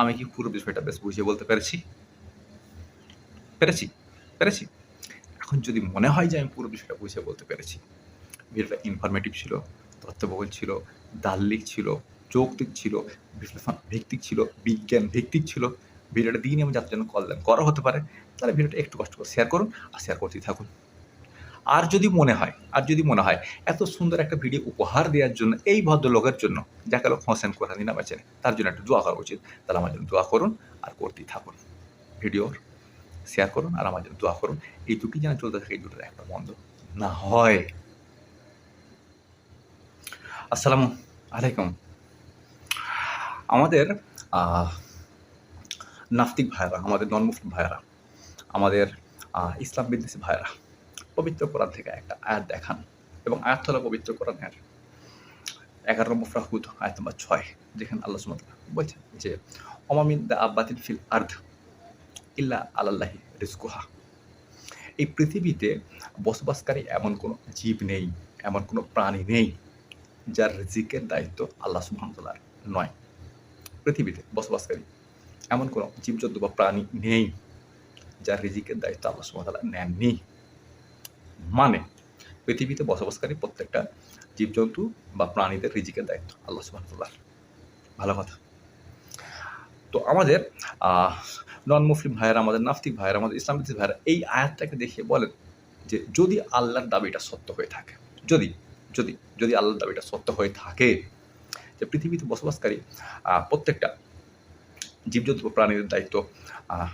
আমি কি পুরো বিষয়টা বেশ বুঝিয়ে বলতে পেরেছি? পেরেছি পেরেছি। এখন যদি মনে হয় যে আমি পুরো বিষয়টা বুঝিয়ে বলতে পেরেছি ভিডিওটা ইনফরমেটিভ ছিল, তথ্যবহুল ছিল, দার্লিক ছিল, যৌক্তিক ছিল, বিশ্লেষণ ভিত্তিক ছিল, বিজ্ঞান ভিত্তিক ছিল, ভিডিওটা দিন আমি যাতে জন্য কল দেন করা হতে পারে, তাহলে ভিডিওটা একটু কষ্ট করে শেয়ার করুন আর শেয়ার করতেই থাকুন। আর যদি মনে হয়, আর যদি মনে হয় এত সুন্দর একটা ভিডিও উপহার দেওয়ার জন্য, এই ভদ্রলোকের জন্য, যাকে লোক হোসেন কোরআনি নাম আছেন তার জন্য একটু দোয়া করা উচিত। তাহলে আমার জন্য দোয়া করুন আর করতেই থাকুন। ভিডিওর শেয়ার করুন আর আমার জন্য দোয়া করুন। এই দুটি যেন চলতে থাকে, এই দুটোর একটা বন্ধ না হয়। আসসালামু আলাইকুম। আমাদের নাস্তিক ভাইরা আমাদের নন মুসলিম ভাইরা আমাদের ইসলাম বিদ্বেষী ভাইরা পবিত্র কোরআন থেকে একটা আয়াত দেখান এবং আয়াত হলো পবিত্র কোরআনের এগারো নম্বর ফ্রাহুদ আয়াত নম্বর ছয়, যেখানে আল্লাহ সুমত বলছেন যে অমামিন দা আব্বাতিন ফিল আর্ধ ইল্লা আল্লাহি রিজকুহা। এই পৃথিবীতে বসবাসকারী এমন কোনো জীব নেই, এমন কোনো প্রাণী নেই যার রিজিকের দায়িত্ব আল্লাহ সুবহানাহু নয়। পৃথিবীতে বসবাসকারী এমন কোনো জীবজন্তু বা প্রাণী নেই যার রিজিকের দায়িত্ব আল্লাহ সুবহানাহু নেননি। মানে? পৃথিবীতে বসবাসকারী প্রত্যেকটা জীবজন্তু বা প্রাণীদের রিজিকের দায়িত্ব, আল্লাহ সুবহানাহু ভালো কথা। তো আমাদের নন মুসলিম ভাইয়েরা, আমাদের নাস্তিক ভাইয়েরা, আমাদের ইসলাম ভাইয়েরা এই আয়াতটাকে দেখিয়ে বলেন যে যদি আল্লাহর দাবিটা সত্য হয়ে থাকে, যদি যদি যদি আল্লাহর দাবিটা সত্য হয়ে থাকে, যে পৃথিবীতে বসবাসকারী প্রত্যেকটা জীবজন্তু প্রাণীদের দায়িত্ব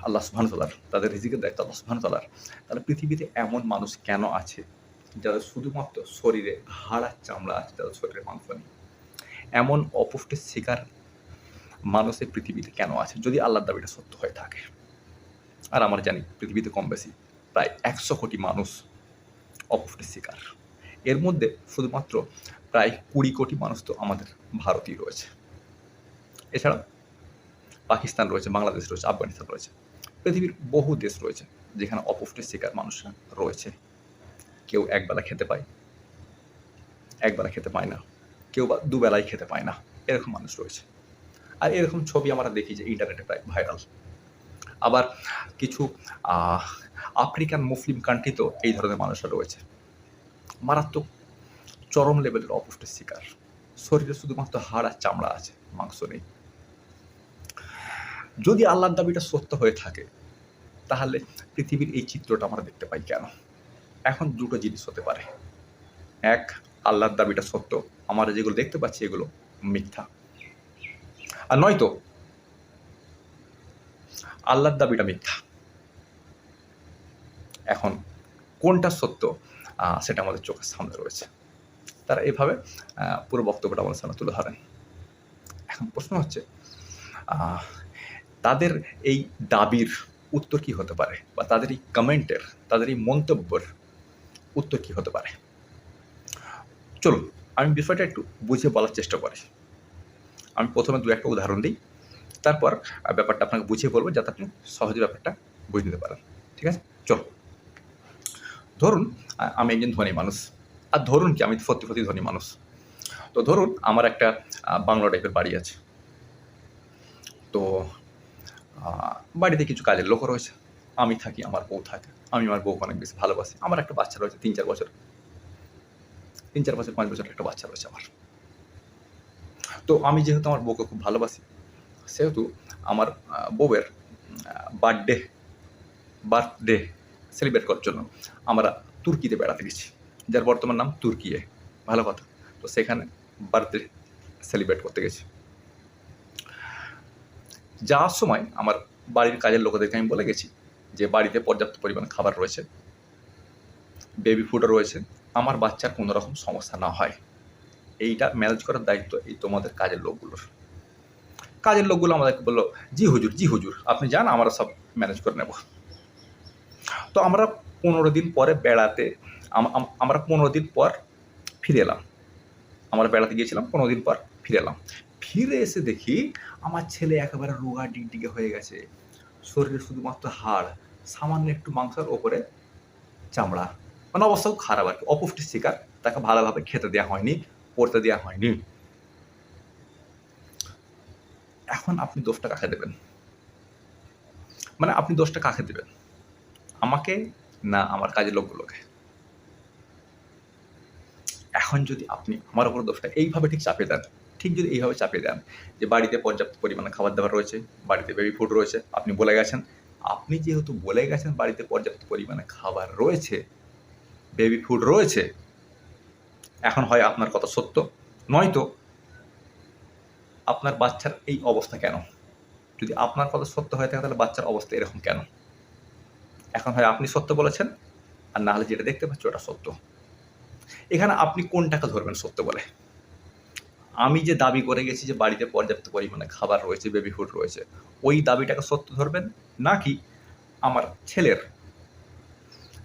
আল্লাহ সুবহান তালার তাদের রিজিকের দায়িত্ব আল্লাহ সুবহান তালার তাহলে পৃথিবীতে এমন মানুষ কেন আছে যাদের শুধুমাত্র শরীরে হাড় আর চামড়া আছে, যাদের শরীরে মাংস নেই? এমন অপুষ্টির শিকার মানুষের পৃথিবীতে কেন আছে, যদি আল্লাহর দাবিটা সত্য হয়ে থাকে? আর আমরা জানি পৃথিবীতে কম বেশি প্রায় একশো কোটি মানুষ অপুষ্টির শিকার। এর মধ্যে শুধুমাত্র প্রায় কুড়ি কোটি মানুষ তো আমাদের ভারতীয় রয়েছে। এছাড়া পাকিস্তান রয়েছে, বাংলাদেশ রয়েছে, আফগানিস্তান রয়েছে। পৃথিবীর বহু দেশ রয়েছে যেখানে অপুষ্টির শিকার মানুষরা রয়েছে। কেউ একবেলা খেতে পায় একবেলা খেতে পায় না। কেউ বা দুবেলায় খেতে পায় না। এরকম মানুষ রয়েছে। আর এরকম ছবি আমরা দেখি যে ইন্টারনেটে প্রায় ভাইরাল আবার কিছু আফ্রিকান মুসলিম কান্ট্রিতেও এই ধরনের মানুষরা রয়েছে। মারাত্মক চরম লেভেলের অপুষ্টির শিকার। শরীরে শুধুমাত্র হাড় আর চামড়া আছে, মাংস নেই। যদি আল্লাহর দাবিটা সত্য হয়ে থাকে, তাহলে পৃথিবীর এই চিত্রটা আমরা দেখতে পাই কেন? এখন দুটো জিনিস হতে পারে। এক, আল্লাহর দাবিটা সত্য। আমরা যেগুলো দেখতে পাচ্ছি, এগুলো মিথ্যা। আর নয়তো আল্লাহর দাবিটা মিথ্যা। এখন কোনটা সত্য? সেটা আমাদের চোখের সামনে রয়েছে। তারা এভাবে পুরো বক্তব্যটা আমাদের সামনে তুলে ধরেন। এখন প্রশ্ন হচ্ছে তাদের এই দাবির উত্তর কি হতে পারে? বা তাদের এই কমেন্টের, তাদের এই মন্তব্যের উত্তর কি হতে পারে? চলুন, আমি বিষয়টা একটু বুঝিয়ে বলার চেষ্টা করি। আমি প্রথমে দু একটা উদাহরণ দিই, তারপর ব্যাপারটা আপনাকে বুঝিয়ে বলব যাতে আপনি সহজে ব্যাপারটা বুঝে নিতে পারেন। ঠিক আছে? চলো ধরুন আমি একজন ধনী মানুষ। আর ধরুন কি, আমি সত্যি সত্যি ধনী মানুষ। তো ধরুন, আমার একটা বাংলা টাইপের বাড়ি আছে। তো বাড়িতে কিছু কাজের লোক রয়েছে। আমি থাকি, আমার বউ থাকে। আমি আমার বউকে অনেক বেশি ভালোবাসি। আমার একটা বাচ্চা রয়েছে, তিন চার বছর। তিন চার বছর, পাঁচ বছর একটা বাচ্চা রয়েছে আমার। তো আমি যেহেতু আমার বউকে খুব ভালোবাসি, সেহেতু আমার বউয়ের বার্থডে বার্থডে সেলিব্রেট করার জন্য আমরা তুর্কিতে বেড়াতে গেছি, যার বর্তমান নাম তুর্কিয়ে। ভালো কথা। তো সেখানে বার্থডে সেলিব্রেট করতে গেছি। যাওয়ার সময় আমার বাড়ির কাজের লোকেদেরকে আমি বলে গেছি যে বাড়িতে পর্যাপ্ত পরিমাণ খাবার রয়েছে বেবি ফুডও রয়েছে, আমার বাচ্চার কোনো রকম সমস্যা না হয়। এইটা ম্যানেজ করার দায়িত্ব এই তোমাদের কাজের লোকগুলোর। কাজের লোকগুলো আমাদেরকে বলল, জি হুজুর জি হুজুর, আপনি যান, আমরা সব ম্যানেজ করে নেব। তো আমরা পনেরো দিন পরে বেড়াতে, আম- আম- আমরা পনেরো দিন পর ফিরে এলাম। আমরা বেড়াতে গিয়েছিলাম, পনেরো দিন পর ফিরে এলাম। ফিরে এসে দেখি আমার ছেলে একেবারে রোগা ডিগডিগে হয়ে গেছে। শরীরে শুধুমাত্র হাড়, সামান্য একটু মাংসের ওপরে চামড়া। মানে অবস্থা খুব খারাপ আর কি। অপুষ্টির শিকার। তাকে ভালোভাবে খেতে দেওয়া হয়নি, পড়তে দেওয়া হয়নি। এখন আপনি দোষটা কাকে দেবেন? মানে আপনি দোষটা কাকে দেবেন? আমাকে না আমার কাজের লোকগুলোকে? এখন যদি আপনি আমার উপর দোষটা এইভাবে ঠিক চাপিয়ে দেন ঠিক যদি এইভাবে চাপিয়ে দেন যে বাড়িতে পর্যাপ্ত পরিমাণে খাবার দাবার রয়েছে, বাড়িতে বেবি ফুড রয়েছে, আপনি বলে গেছেন। আপনি যেহেতু বলে গেছেন বাড়িতে পর্যাপ্ত পরিমাণে খাবার রয়েছে বেবি ফুড রয়েছে, এখন হয় আপনার কথা সত্য। নয়তো আপনার বাচ্চার এই অবস্থা কেন? যদি আপনার কথা সত্য হয়ে থাকে তাহলে বাচ্চার অবস্থা এরকম কেন? এখন হয় আপনি সত্য বলেছেন, আর না হলে যেটা দেখতে পাচ্ছি ওটা সত্য। এখানে আপনি কোনটাকে ধরবেন সত্য বলে? আমি যে দাবি করে গেছি যে বাড়িতে পর্যাপ্ত পরিমাণে খাবার রয়েছে বেবি ফুড রয়েছে, ওই দাবিটাকে সত্য ধরবেন? নাকি আমার ছেলের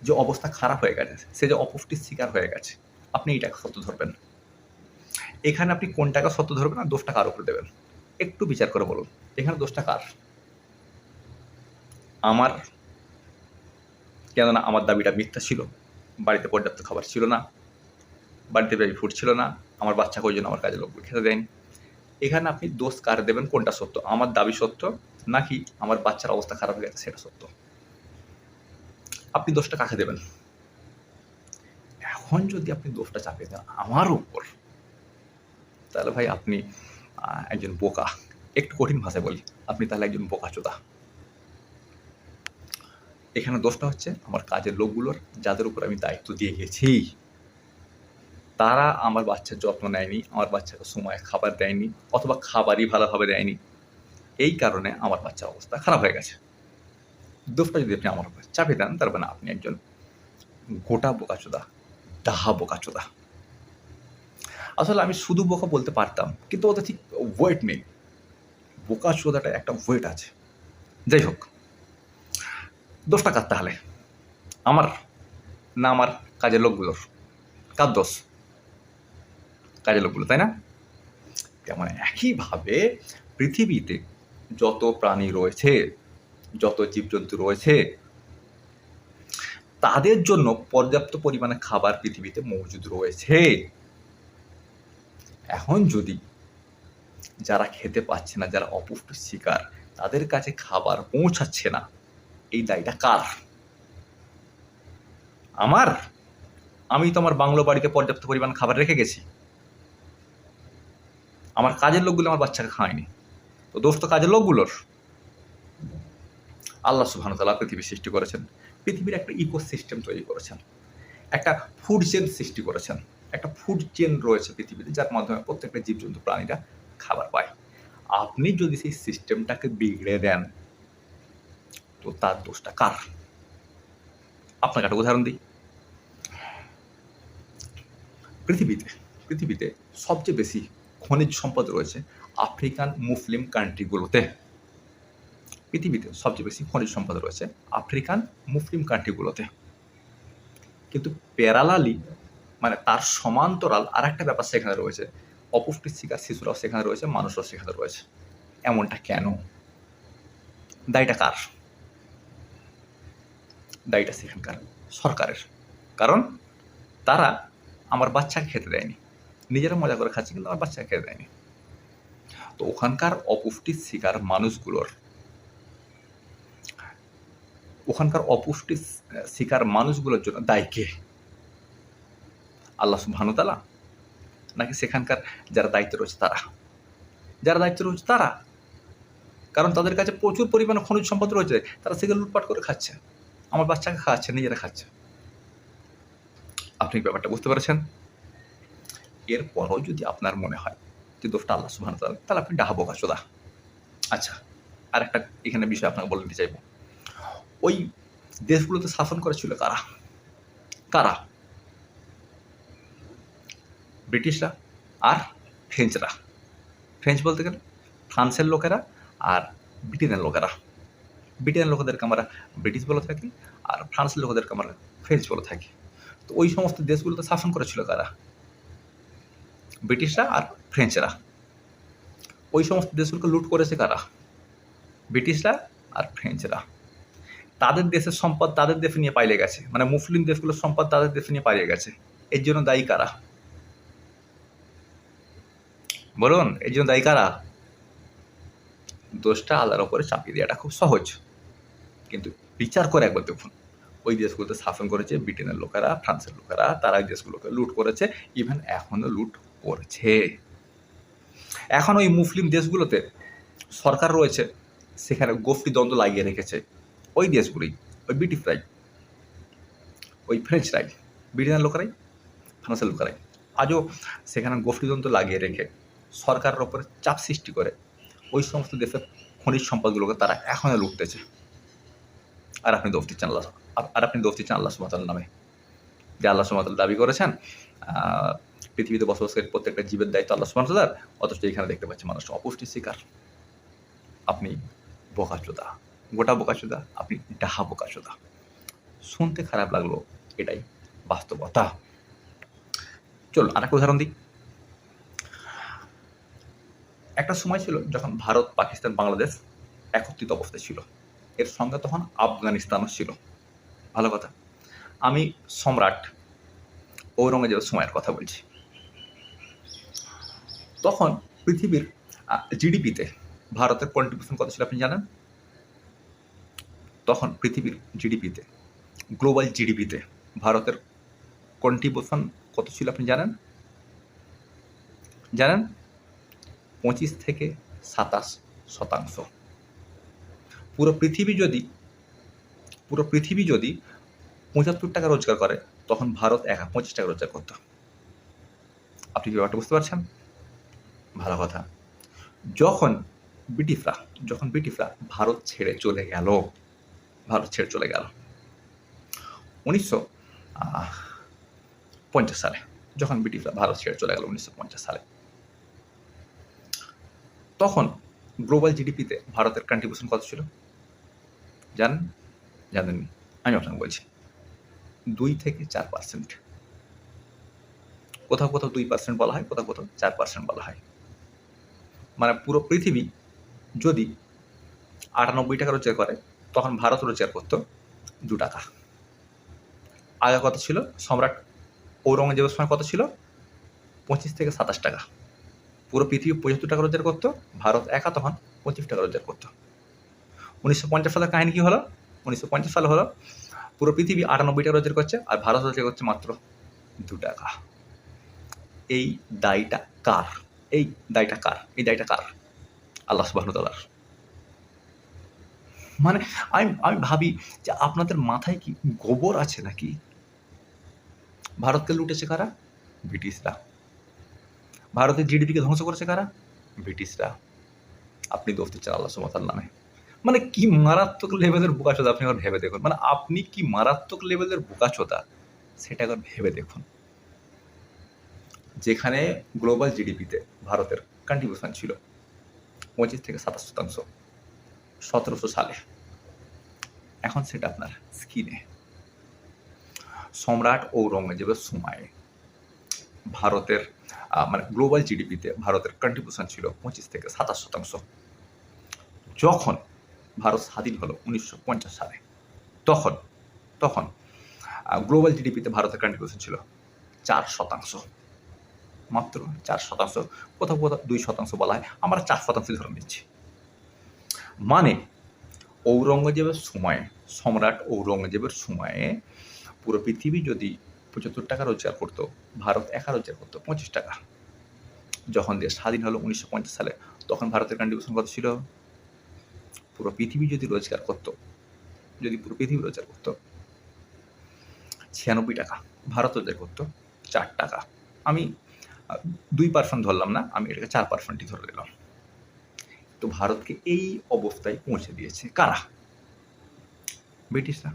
যে অবস্থা খারাপ হয়ে গেছে, সে যে অপুষ্টির শিকার হয়ে গেছে, আপনি এইটাকে সত্য ধরবেন? এখানে আপনি কোনটাকে সত্য ধরবেন আর দোষটা কার উপরে দেবেন? একটু বিচার করে বলুন, এখানে দোষটা কার? আমার, কেননা আমার দাবিটা মিথ্যা ছিল, বাড়িতে পর্যাপ্ত খাবার ছিল না বাড়িতে বেবি ফুড ছিল না, আমার বাচ্চাকে ওই জন্য আমার কাজে লোক খেতে দেয়নি। এখানে আপনি দোষ কার দেবেন, কোনটা সত্য? আমার দাবি সত্য নাকি আমার বাচ্চার অবস্থা খারাপ হয়ে গেছে, সেটা সত্য? আপনি দোষটা কাকে দেবেন? এখন যদি আপনি দোষটা চাপিয়ে দেন আমার উপর, তাহলে ভাই আপনি একজন বোকা। একটু কঠিন ভাষায় বলি, আপনি তাহলে একজন বোকা চোদা। এখানে দোষটা হচ্ছে আমার কাজের লোকগুলোর, যাদের উপর আমি দায়িত্ব দিয়ে গেছি। তারা আমার বাচ্চার যত্ন নেয়নি, আমার বাচ্চাকে সময় খাবার দেয়নি, অথবা খাবারই ভালোভাবে দেয়নি। এই কারণে আমার বাচ্চার অবস্থা খারাপ হয়ে গেছে। দোষটা যদি আপনি আমার উপর চাপিয়ে দেন, তার মানে আপনি একজন গোটা বোকাচোদা ডাহা বোকাচোদা। আসলে আমি শুধু বোকা বলতে পারতাম, কিন্তু ওদের ঠিক ওয়েট নেই। বোকা চোদাটা একটা ওয়েট আছে। যাই হোক, দোষটা কার তাহলে? আমার না আমার কাজের লোকগুলোর? কার দোষ? কাজের লোকগুলো, তাই না? তেমন একইভাবে পৃথিবীতে যত প্রাণী রয়েছে, যত জীবজন্তু রয়েছে, তাদের জন্য পর্যাপ্ত পরিমাণে খাবার পৃথিবীতে মজুদ রয়েছে। এখন যদি যারা খেতে পাচ্ছে না, যারা অপুষ্টির শিকার, তাদের কাছে খাবার পৌঁছাচ্ছে না, এই দায়টা কার? আমার? আমি তো আমার বাংলো বাড়িতে পর্যাপ্ত পরিমাণ খাবার রেখে গেছি। আমার কাজের লোকগুলো আমার বাচ্চাকে খাওয়ায়নি। তো দোষ তো কাজের লোকগুলোর। আল্লাহ সুবহান তাআলা পৃথিবী সৃষ্টি করেছেন। পৃথিবীর একটা ইকোসিস্টেম তৈরি করেছেন। একটা ফুড চেন সৃষ্টি করেছেন। একটা ফুড চেন রয়েছে পৃথিবীতে, যার মাধ্যমে প্রত্যেকটা জীবজন্তু প্রাণীরা খাবার পায়। আপনি যদি সেই সিস্টেমটাকে বিগড়ে দেন, তো তার দোষটা কার? আপনাকে একটা উদাহরণ দিই। পৃথিবীতে পৃথিবীতে সবচেয়ে বেশি খনিজ সম্পদ রয়েছে আফ্রিকান মুসলিম কান্ট্রিগুলোতে পৃথিবীতে সবচেয়ে বেশি খনিজ সম্পদ রয়েছে আফ্রিকান মুসলিম কান্ট্রিগুলোতে কিন্তু প্যারালালি মানে তার সমান্তরাল আর একটা ব্যাপার সেখানে রয়েছে। অপুষ্টির শিকার শিশুরাও সেখানে রয়েছে, মানুষরাও সেখানে রয়েছে। এমনটা কেন? দায়টা কার? দায়টা সেখানকার সরকারের। কারণ তারা আমার বাচ্চাকে খেতে দেয়নি। নিজেরা মজা করে খাচ্ছে কিন্তু আমার বাচ্চাকে খেতে দেয়নি। তো ওখানকার অপুষ্টির শিকার মানুষগুলোর, ওখানকার অপুষ্টির শিকার মানুষগুলোর জন্য দায়ী কে? আল্লাহ সুবহানুতালা নাকি সেখানকার যারা দায়িত্ব রয়েছে তারা? যারা দায়িত্ব রয়েছে তারা? কারণ তাদের কাছে প্রচুর পরিমাণে খনিজ সম্পদ রয়েছে, তারা সেগুলো লুটপাট করে খাচ্ছে। আমার বাচ্চাকে খাওয়াচ্ছে, নিজেরা খাচ্ছে। আপনি ব্যাপারটা বুঝতে পেরেছেন? এরপরও যদি আপনার মনে হয় যে দোষটা আল্লাহ সুবহান তাহলে আপনি ডাহা বোকা চোদা আচ্ছা আর একটা এখানে বিষয় আপনাকে বলে দিতে চাইব। ওই দেশগুলোতে শাসন করেছিল কারা? কারা? ব্রিটিশরা আর ফ্রেঞ্চরা। ফ্রেঞ্চ বলতে গেলে ফ্রান্সের লোকেরা আর ব্রিটেনের লোকেরা। ব্রিটেনের লোকেদেরকে আমরা ব্রিটিশ বলে থাকি আর ফ্রান্সের লোকেদেরকে আমরা ফ্রেঞ্চ বলে থাকি। তো ওই সমস্ত দেশগুলোতে শাসন করেছিল কারা? ব্রিটিশরা আর ফ্রেঞ্চরা। ওই সমস্ত দেশগুলোকে লুট করেছে কারা? ব্রিটিশরা আর ফ্রেঞ্চরা। তাদের দেশের সম্পদ তাদের দেশে নিয়ে পাইলে গেছে। মানে মুসলিম দেশগুলোর সম্পদ তাদের দেশে নিয়ে পাইলে গেছে। এর জন্য দায়ী কারা? বলুন, এর জন্য দায়ী কারা? দোষটা আল্লাহর ওপরে চাপিয়ে দেওয়াটা খুব সহজ। কিন্তু বিচার করে একবার দেখুন। ওই দেশগুলোতে শাসন করেছে ব্রিটেনের লোকেরা, ফ্রান্সের লোকেরা, তারা ওই দেশগুলোকে লুট করেছে। ইভেন এখনও লুট করছে। এখন ওই মুসলিম দেশগুলোতে সরকার রয়েছে, সেখানে গোষ্ঠী দ্বন্দ্ব লাগিয়ে রেখেছে। ওই দেশগুলোই, ওই ব্রিটিশ ব্রিটিশরাই ওই ফ্রেঞ্চ ফ্রেঞ্চরাই ব্রিটেনের লোকেরাই, ফ্রান্সের লোকেরাই আজও সেখানে গোষ্ঠীদ্বন্দ্ব লাগিয়ে রেখে সরকারের ওপরে চাপ সৃষ্টি করে ওই সমস্ত দেশের খনিজ সম্পদগুলোকে তারা এখনও লুটতেছে। আর আপনি দোষ দিচ্ছেন আল্লাহ আর আপনি দোষ দিচ্ছেন আল্লাহ সুমাতাল নামে। যে আল্লাহ সুমাতাল দাবি করেছেন পৃথিবীতে বসবাসকারী প্রত্যেকটা জীবের দায়িত্ব আল্লাহ সুমাতার অথচ এখানে দেখতে পাচ্ছি মানুষ অপুষ্টির শিকার। আপনি বোকাচোদা। গোটা বোকাচোদা, আপনি ডাহা বোকাচোদা। শুনতে খারাপ লাগল, এটাই বাস্তবতা। চলুন আর একটা উদাহরণ দিই। একটা সময় ছিল যখন ভারত, পাকিস্তান, বাংলাদেশ একত্রিত অবস্থায় ছিল। এর সঙ্গে তখন আফগানিস্তানও ছিল। ভালো কথা। আমি সম্রাট ঔরঙ্গজেবের সময়ের কথা বলছি। তখন পৃথিবীর জিডিপিতে ভারতের কন্ট্রিবিউশন কত ছিল আপনি জানেন? তখন পৃথিবীর জিডিপিতে গ্লোবাল জিডিপিতে ভারতের কন্ট্রিবিউশন কত ছিল আপনি জানেন? জানেন? পঁচিশ থেকে সাতাশ শতাংশ। পুরো পৃথিবী যদি, পুরো পৃথিবী যদি পঁচাত্তর টাকা রোজগার করে, তখন ভারত একা পঁচিশ টাকা রোজগার করতো। আপনি কি ব্যাপারটা বুঝতে পারছেন? ভালো কথা। যখন ব্রিটিশরা যখন ব্রিটিশরা ভারত ছেড়ে চলে গেল, ভারত ছেড়ে চলে গেল, উনিশশো পঞ্চাশ সালে, যখন ব্রিটিশরা ভারত ছেড়ে চলে গেল উনিশশো পঞ্চাশ সালে, তখন গ্লোবাল জিডিপিতে ভারতের কন্ট্রিবিউশন কত ছিল? জানেন? জানেননি? আমি আপনাকে বলছি, দুই থেকে চার পার্সেন্ট কোথাও কোথাও দুই পার্সেন্ট বলা হয়, কোথাও কোথাও চার পার্সেন্ট বলা হয়। মানে পুরো পৃথিবী যদি আটানব্বই টাকা রোজগার করে, তখন ভারত রোজগার করতো দু টাকা। আগে কত ছিল, সম্রাট ঔরঙ্গজেবের সময় কত ছিল? পঁচিশ থেকে সাতাশ টাকা। পুরো পৃথিবী পঁচাত্তর টাকা রোজগার করতো, ভারত একা তখন পঁচিশ টাকা রোজগার করতো। উনিশশো পঞ্চাশ সালের কাহিনী কী হলো? উনিশশো পঞ্চাশ সালে হলো, পুরো পৃথিবী আটানব্বই টাকা রোজগার করছে, আর ভারত রোজগার করছে মাত্র দু টাকা। এই দায়টা কার? এই দায়টা কার? এই দায়টা কার? আল্লাহ সুবাহতালার মানে আমি আমি ভাবি যে আপনাদের মাথায় কি গোবর আছে নাকি? ভারতকে লুটেছে কারা? ব্রিটিশরা। ভারতের জিডিপিকে ধ্বংস করেছে কারা? ব্রিটিশরা। আপনি দোষ দিচ্ছেন আল্লাহ সুমতার নামে। মানে কি মারাত্মক লেভেলের বোকাচোদা আপনি একবার ভেবে দেখুন। মানে আপনি কি মারাত্মক লেভেলের বোকাচোদা, সেটা একবার ভেবে দেখুন। যেখানে গ্লোবাল জিডিপিতে ভারতের কন্ট্রিবিউশন ছিল পঁচিশ থেকে সাতাশ শতাংশ, সতেরোশো সালে। এখন সেটা আপনার স্কিনে সম্রাট ঔরঙ্গজেবের সময় ভারতের মানে গ্লোবাল জিডিপিতে ভারতের কন্ট্রিবিউশন ছিল পঁচিশ থেকে সাতাশ শতাংশ। যখন ভারত স্বাধীন হলো উনিশশো পঞ্চাশ সালে, তখন তখন গ্লোবাল জিডিপিতে ভারতের কন্ট্রিবিউশন ছিল চার শতাংশ। মাত্র চার শতাংশ, কোথাও কোথাও দুই শতাংশ বলা হয়, আমরা চার শতাংশ ধরে নিচ্ছি। মানে ঔরঙ্গজেবের সময়ে, সম্রাট ঔরঙ্গজেবের সময়ে পুরো পৃথিবী যদি পঁচাত্তর টাকা রোজগার করতো, ভারত একা রোজগার করতো, পঁচিশ টাকা। যখন দেশ স্বাধীন হলো উনিশশো পঞ্চাশ সালে, তখন ভারতের কন্ট্রিবিউশন কত ছিল? পুরো পৃথিবী যদি রোজগার করতো, যদি পুরো পৃথিবী রোজগার করতো, ছিয়ানব্বই টাকা, ভারত রোজগার করতো, চার টাকা। আমি দুই পার্সেন্ট ধরলাম না, আমি এটাকে চার পার্সেন্টই ধরে নিলাম। তো ভারতকে এই অবস্থায় পৌঁছে দিয়েছে কারা? ব্রিটিশরা।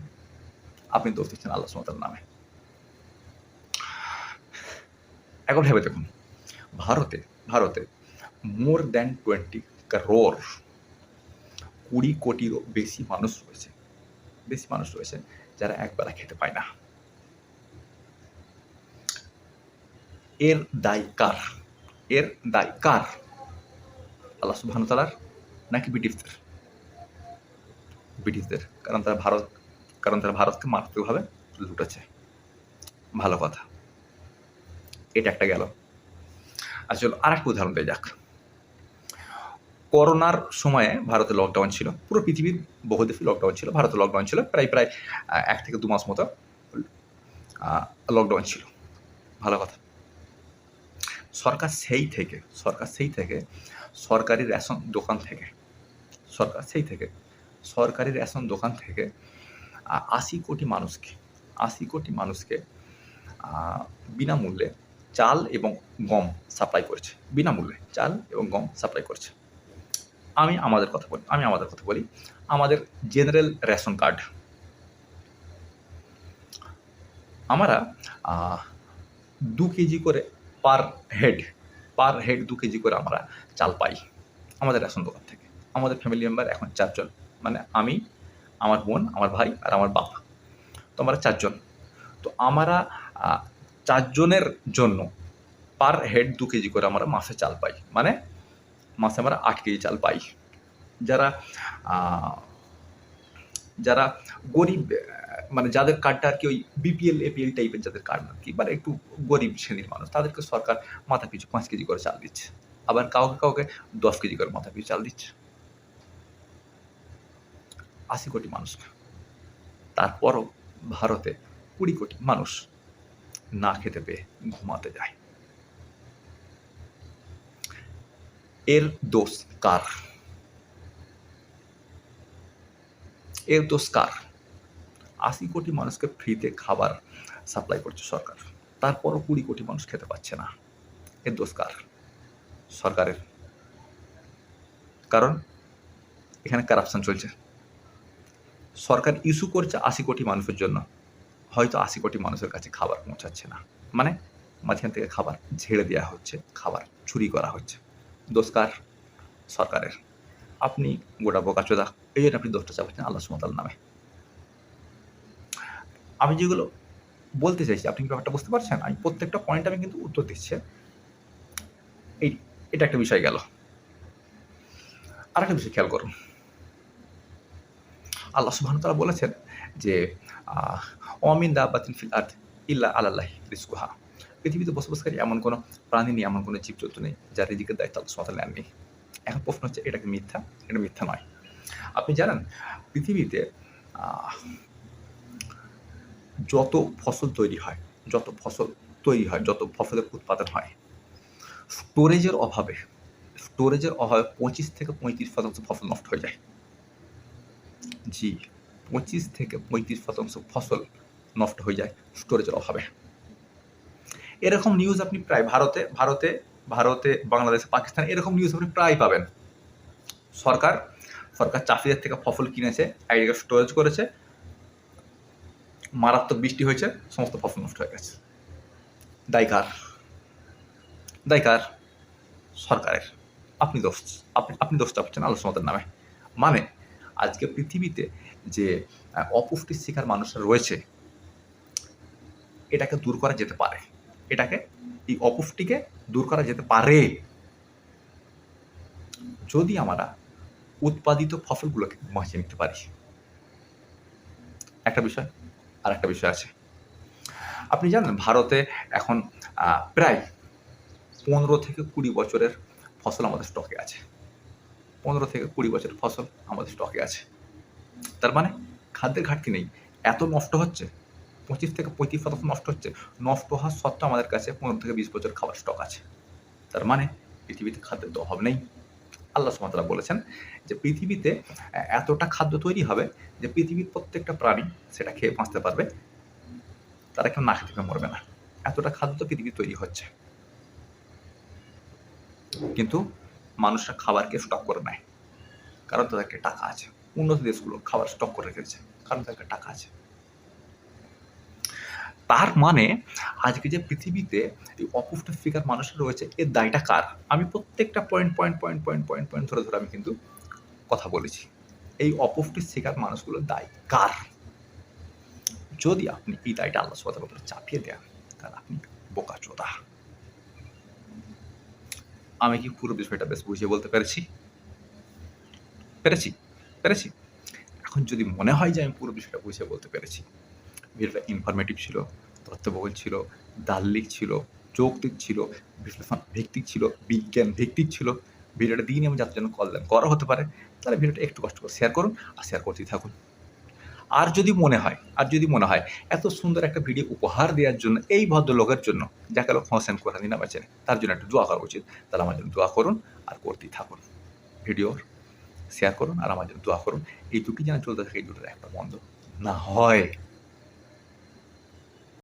আপনি দোষ দিচ্ছেন আল্লাহ সুমতার নামে। এখন ভেবে দেখুন, ভারতে ভারতে মোর দ্যান টোয়েন্টি কারোর কুড়ি কোটিরও বেশি মানুষ রয়েছে। বেশি মানুষ রয়েছে যারা একবেলা খেতে পায় না। এর দায় কার? এর দায় কার? আল্লাহ সুবাহানুতালার নাকি ব্রিটিশদের? ব্রিটিশদের। কারণ তারা ভারত, কারণ তারা ভারতকে মারাত্মকভাবে লুটেছে। ভালো কথা। এটা একটা গেল। আর চলো আর একটা উদাহরণ দেওয়া যাক। করোনার সময়ে ভারতে লকডাউন ছিল। পুরো পৃথিবীর বহু দেশে লকডাউন ছিল। ভারতে লকডাউন ছিল। প্রায় প্রায় এক থেকে দু মাস মতো লকডাউন ছিল। ভালো কথা। সরকার সেই থেকে, সরকার সেই থেকে সরকারি রেশন দোকান থেকে, সরকার সেই থেকে সরকারি রেশন দোকান থেকে আশি কোটি মানুষকে, আশি কোটি মানুষকে বিনামূল্যে চাল এবং গম সাপ্লাই করছে। বিনামূল্যে চাল এবং গম সাপ্লাই করছে। আমি আমাদের কথা বলি, আমি আমাদের কথা বলি। আমাদের জেনারেল রেশন কার্ড আমরা দু কেজি করে পার হেড পার হেড দু কেজি করে আমরা চাল পাই আমাদের রেশন দোকান থেকে। আমাদের ফ্যামিলি মেম্বার এখন চারজন। মানে আমি, আমার বোন, আমার ভাই আর আমার বাবা। তো আমরা চারজন। তো আমরা চারজনের জন্য পার হেড দু কেজি করে আমরা মাসে চাল পাই। মানে মাসে আমরা আট কেজি চাল পাই। যারা যারা গরিব মানে যাদের কার্ডটা আর কি ওই বিপিএল এপিএল টাইপের যাদের কার্ড আর কি মানে একটু গরিব শ্রেণির মানুষ, তাদেরকে সরকার মাথা পিছু পাঁচ কেজি করে চাল দিচ্ছে। আবার কাউকে কাউকে দশ কেজি করে মাথা পিছু চাল দিচ্ছে। আশি কোটি মানুষকে তারপরও ভারতে কুড়ি কোটি মানুষ না খেতে পেয়ে ঘুমাতে যায়। এর দোষ কার? এর দোষ কার আশি কোটি মানুষকে ফ্রিতে খাবার সাপ্লাই করছে সরকার। তারপরও কুড়ি কোটি মানুষ খেতে পাচ্ছে না। এর দোষ কার সরকারের। কারণ এখানে কারাপশন চলছে। সরকার ইস্যু করছে আশি কোটি মানুষের জন্য। হয়তো আশি কোটি মানুষের কাছে খাবার পৌঁছাচ্ছে না। মানে মাঝখান থেকে খাবার ঝেড়ে দেওয়া হচ্ছে, খাবার চুরি করা হচ্ছে। দোষকার সরকারের। আপনি গোটা বোকাচোদা এই জন্য আপনি দোষটা চাপাচ্ছেন আল্লাহ সুমতাল নামে। আমি যেগুলো বলতে চাইছি, আপনি কি ব্যাপারটা বুঝতে পারছেন? আমি প্রত্যেকটা পয়েন্ট আমি কিন্তু উত্তর দিচ্ছি। এই, এটা একটা বিষয় গেল। আর একটা বিষয় খেয়াল করুন। আল্লাহ সুবহান তাআলা বলেছেন যে অমিন দাবাতিন ফিল আর্থ ইল্লা আলাল্লাহ রিজকুহা। পৃথিবীতে বসবাসকারী এমন কোনো প্রাণী নেই, এমন কোনো জীবজন্তু নেই, যার রিজিকের দায়িত্ব আল্লাহ তাআলা নেননি। এখন প্রশ্ন হচ্ছে এটা কি মিথ্যা? এটা মিথ্যা নয়। আপনি জানেন, পৃথিবীতে যত ফসল তৈরি হয়, যত ফসল তৈরি হয়, যত ফসলের উৎপাদন হয়, স্টোরেজের অভাবে স্টোরেজের অভাবে পঁচিশ থেকে পঁয়ত্রিশ শতাংশ ফসল নষ্ট হয়ে যায়। জি, পঁচিশ থেকে পঁয়ত্রিশ শতাংশ ফসল নষ্ট হয়ে যায় স্টোরেজের অভাবে। এরকম নিউজ আপনি প্রায় ভারতে ভারতে ভারতে, বাংলাদেশে, পাকিস্তান, এরকম নিউজ আপনি প্রায় পাবেন। সরকার সরকার চাষিদের থেকে ফসল কিনেছে এক জায়গায় স্টোরেজ করেছে। মারাত্মক বৃষ্টি হয়েছে, সমস্ত ফসল নষ্ট হয়ে গেছে। দায়কার দায়কার সরকারের। আপনি দোষ, আপনি আপনি দোষটা পাচ্ছেন আলোচনাদের নামে। মানে আজকে পৃথিবীতে যে অপুষ্টির শিকার মানুষরা রয়েছে, এটাকে দূর করা যেতে পারে। এটাকে এই অপুষ্টিকে দূর করা যেতে পারে। যদি আমরা উৎপাদিত ফসলগুলোকে বাঁচিয়ে নিতে পারি। একটা বিষয় আর একটা বিষয় আছে। আপনি জানেন ভারতে এখন প্রায় পনেরো থেকে কুড়ি বছরের ফসল আমাদের স্টকে আছে। পনেরো থেকে কুড়ি বছরের ফসল আমাদের স্টকে আছে। তার মানে খাদ্যের ঘাটতি নেই। এত নষ্ট হচ্ছে পঁচিশ থেকে পঁয়ত্রিশ শতাংশ নষ্ট হচ্ছে। নষ্ট হওয়ার সত্ত্বেও আমাদের কাছে পনেরো থেকে বিশ বছর খাবার স্টক আছে। তার মানে পৃথিবীতে খাদ্যের তো অভাব নেই। আল্লাহ সুমাতলা বলেছেন যে পৃথিবীতে এতটা খাদ্য তৈরি হবে যে পৃথিবীর প্রত্যেকটা প্রাণী সেটা খেয়ে বাঁচতে পারবে। তারা কেউ না খেতে মরবে না। এতটা খাদ্য তো পৃথিবী তৈরি হচ্ছে। কিন্তু মানুষরা খাবারকে স্টক করে নেয়। কারণ তাদেরকে টাকা আছে। উন্নত দেশগুলো খাবার স্টক করে রেখেছে। কারণ তাদেরকে টাকা আছে। তার মানে আজকে যে পৃথিবীতে এই অপুষ্টির শিকার মানুষ রয়েছে, এর দায়টা কার? আমি প্রত্যেকটা point point point point point point ধরে ধরে আমি কিন্তু কথা বলেছি। এই অপুষ্টির শিকার মানুষগুলোর দায় কার? যদি আপনি এই দায়টা আল্লাহ উপরে চাপিয়ে দেন, তাহলে আপনি বোকা চোদা। আমি কি পুরো বিষয়টা বেশ বুঝিয়ে বলতে পেরেছি? পেরেছি? পেরেছি? এখন যদি মনে হয় যে আমি পুরো বিষয়টা বুঝিয়ে বলতে পেরেছি ভিডিওটা ইনফরমেটিভ ছিল তথ্যবহুল ছিল, দার্লিক ছিল, যৌক্তিক ছিল, বিশ্লেষণ ভিত্তিক ছিল, বিজ্ঞান ভিত্তিক ছিল। ভিডিওটা দিনই আমি যাদের জন্য কল দেন করা হতে পারে, তাহলে ভিডিওটা একটু কষ্ট করে শেয়ার করুন আর শেয়ার করতেই থাকুন। আর যদি মনে হয়, আর যদি মনে হয় এত সুন্দর একটা ভিডিও উপহার দেওয়ার জন্য এই ভদ্রলোকের জন্য, যাকে লোক হোসেন কোরআনী নামে চেনে তার জন্য একটু দোয়া করা উচিত, তাহলে আমার জন্য দোয়া করুন আর করতেই থাকুন। ভিডিওর শেয়ার করুন আর আমার জন্য দোয়া করুন। এই দুটি যেন চলতে থাকে, এই দুটোর একটা বন্ধ। না হয়।